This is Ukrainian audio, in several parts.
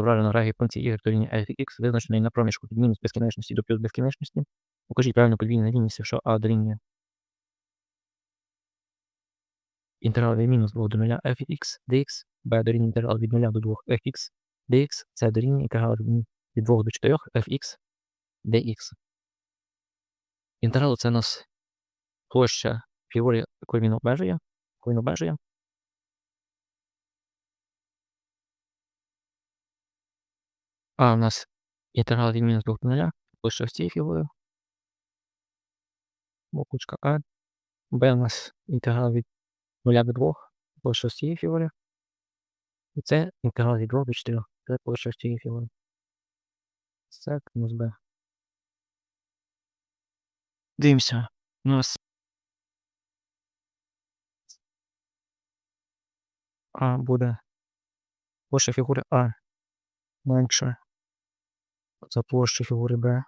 зображено графік функції y дорівнює f x, визначений на проміжку від мінус безкінечності до плюс безкінечності. Укажіть правильну подвійну рівність, якщо а дорівнює інтеграл від мінус 2 до 0 f x dx, b дорівнює інтеграл від 0 до 2 f x dx, c дорівнює інтеграл від ні- 2 до 4 f x dx. Інтеграл це у нас площа фігури, якою він обмежує, яку він обмежує. А у нас інтеграл від мінус 2 до 0, площа ось цієї фігури. Бокучка А. Б у нас інтеграл від 0 до 2, площа ось цієї фігури. І це інтеграл від 2 до 4, це площа ось цієї фігури. С мінус Б. Дивимося. У нас А буде площа фігури А менше за площу фігури Б.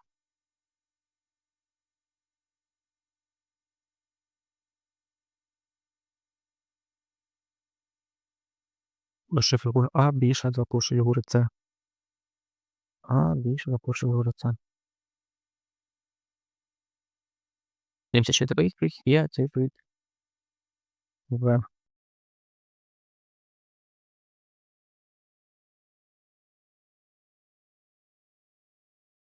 Площа фігури А більша за площу фігури С. А більше за площу фігури С. Дивимося, чи це відповідь. Є, це відповідь. В.